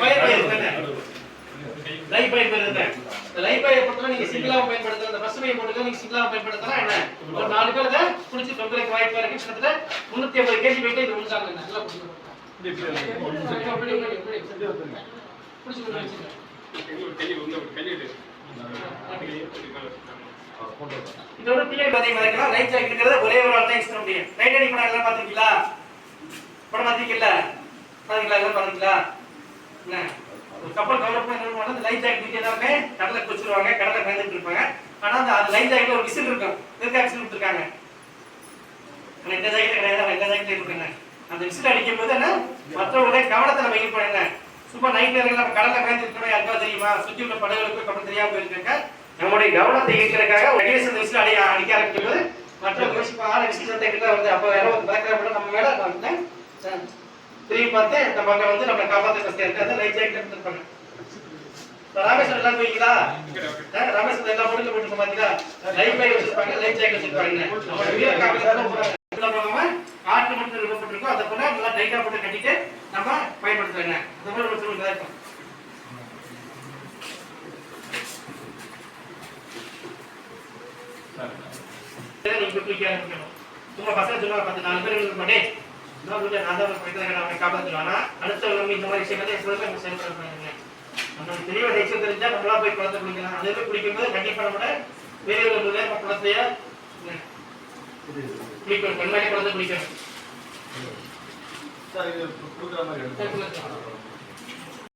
Fire பயிர் தானே life பயிர் பயிர் இந்த லைஃப் பயிர் பொறுத்தவரை நீங்க சிங்கிளாவும் பயன்படுத்தலாம். இந்த ஃபர்ஸ்ட் பயிர் நீங்க சிங்கிளாவும் பயன்படுத்தலாம். என்ன? ஒரு நாலு பேர் இதை குடிச்சு தொங்கலுக்கு வாய்ப்பு இருக்கு. கிட்டத்தட்ட முன்னூத்தி ஐம்பது கேஜி வெயிட் இது முடிச்சாங்க நல்லா இதோட பிள்ளை பத்தி மறைக்கலாம். ரைட் சைடு இருக்கிறது ஒரே ஒரு ஆள் தான் யூஸ் பண்ண முடியும். ரைட் அடி படம் எல்லாம் பாத்தீங்களா படம் பாத்தீங்கல்ல பாத்தீங்களா எல்லாம் பாத்தீங்களா ஒரு கப்பல் கவலை என்ன பண்ணுவாங்க அந்த லைஃப் ஜாக்கெட் எல்லாமே கடலை குச்சிருவாங்க கடலை கலந்துட்டு இருப்பாங்க. ஆனா அந்த அந்த லைஃப் ஜாக்கெட்ல ஒரு விசில் இருக்கும். எதுக்கு ஆக்சிடென்ட் கொடுத்துருக்காங்க? ஆனா இந்த ஜாக்கெட் கிடையாது ஆனா இந்த இருக்குங்க அந்த விசில் அடிக்கும் போது என்ன? மற்றவங்களுடைய கவனத்தை நம்ம ஈர்ப்போம் என்ன? சும்மா நைட் நேரங்கள் நம்ம கடலை கலந்துருக்கணும் யாருக்கா தெரியுமா? சுற்றி உள்ள படகுகளுக்கு கப்பல் தெரியாம போயிருக்காங்க. நம்முடைய கவனத்தை ஈர்க்கிறதுக்காக அடிவேஸ் அந்த விசில் அடி அடிக்க ஆரம்பிக்கும் போது மற்ற யோசிப்பா விசில் வந்து அப்போ யாரோ வந்து நம்ம மேல திரும்பி பார்த்து நம்ம வந்து நம்ம காப்பாத்த கஷ்டம் இருக்காது அதான் லைஃப் ஜாக்கெட் எடுத்துருப்பாங்க ராமேஸ்வரம் எல்லாம் போய்ங்களா ராமேஸ்வரம் எல்லா பொருளும் போட்டுருக்க பாத்தீங்களா? லைஃப் பைக் வச்சிருப்பாங்க லைஃப் ஜாக்கெட் வச்சிருப்பாங்க நம்ம ஆட்டு மட்டும் விருப்பப்பட்டிருக்கோம் அதை போல நல்லா டைட்டா போட்டு கட்டிட்டு நம்ம பயன்படுத்துறாங்க. அந்த மாதிரி ஒரு சூழ்நிலை இருக்கும். சும்மா பசங்க சொல்லுவாங்க பத்து நாலு பேர் இருக்க மாட்டே நான் தான் போயிட்டு அவனை காப்பாற்றுவானா அடுத்த நம்ம இந்த மாதிரி விஷயம் வந்து எப்போதுமே நம்ம செயல்படுறாங்க நம்ம தெளிவாக விஷயம் தெரிஞ்சா நம்மளா போய் குளத்தை குளிக்கலாம். அதே போய் குளிக்கும்போது கண்டிப்பா நம்ம வேற ஒரு நம்ம குளத்தைய குளிக்கணும் பெண்மணி குளத்தை குளிக்கணும். சார் இது கொடுக்குற மாதிரி